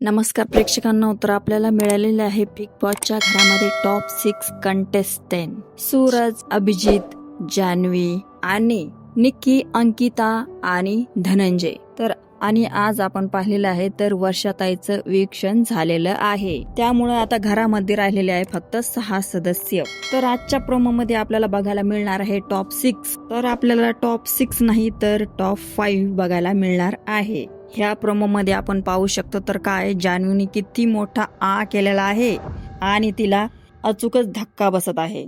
नमस्कार प्रेक्षकांना उत्तर आपल्याला मिळालेले आहे बिग बॉसच्या घरामध्ये top six contestant Suraj Abhijeet Janhavi आणि निक्की अंकिता आणि धनंजय. तर आणि आज आपण पाहिलेलं आहे तर वर्षाताईचं वीक्षण झालेलं आहे. त्यामुळे आता घरामध्ये राहिलेले आहे फक्त सहा सदस्य. तर आजच्या प्रोमो मध्ये आपल्याला बघायला मिळणार आहे टॉप सिक्स तर आपल्याला टॉप सिक्स नाही तर टॉप फाईव्ह बघायला मिळणार आहे. ह्या प्रोमोमध्ये आपण पाहू शकतो तर काय जान्हवीने किती मोठा आ केलेला आहे आणि तिला अचूकच धक्का बसत आहे.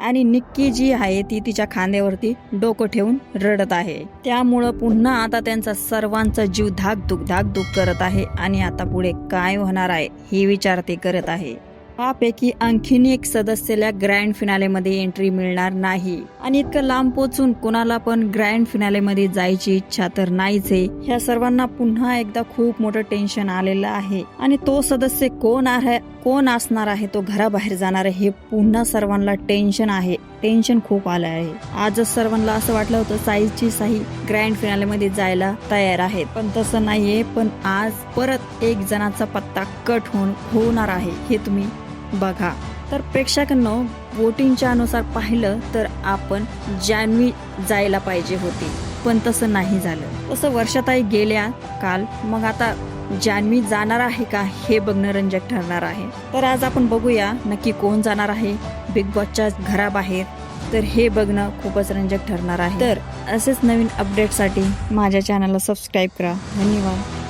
आणि निक्की जी आहे ती तिच्या खांद्यावरती डोकं ठेवून रडत आहे. त्यामुळं पुन्हा आता त्यांचा सर्वांचा जीव धाक दुख धाक दुख करत आहे आणि आता पुढे काय होणार आहे ही विचार ते करत आहे. त्यापैकी आणखीन एक सदस्याला ग्रँड फिनालेमध्ये एंट्री मिळणार नाही. आणि इतकं लांब पोचून कोणाला पण ग्रँड फिनालेमध्ये जायची इच्छा तर नाहीच आहे. ह्या सर्वांना पुन्हा एकदा खूप मोठं टेन्शन आलेलं आहे. आणि तो सदस्य कोण आहे कोण असणार आहे तो घराबाहेर जाणार आहे हे पुन्हा सर्वांना टेन्शन आहे. टेन्शन खूप आलं आहे. आजच सर्वांना असं वाटलं होतं साईची साई ग्रँड फिनाले मध्ये जायला तयार आहेत. पण तसं नाहीये पण आज परत एक जणाचा पत्ता कट होऊन होणार आहे. हे तुम्ही बघा. तर प्रेक्षकांनो वोटिंगच्या अनुसार पाहिलं तर आपण जान्हवी जायला पाहिजे होती पण तसं नाही झालं. तसं वर्षाताई गेल्या काल मग आता जान्हवी जाणार आहे का हे बघणं रंजक ठरणार आहे. तर आज आपण बघूया नक्की कोण जाणार आहे? बिग बॉसच्या घराबाहेर. तर हे बघणं खूपच रंजक ठरणार आहे. तर असेच नवीन अपडेटसाठी माझ्या चॅनलला सबस्क्राईब करा. धन्यवाद.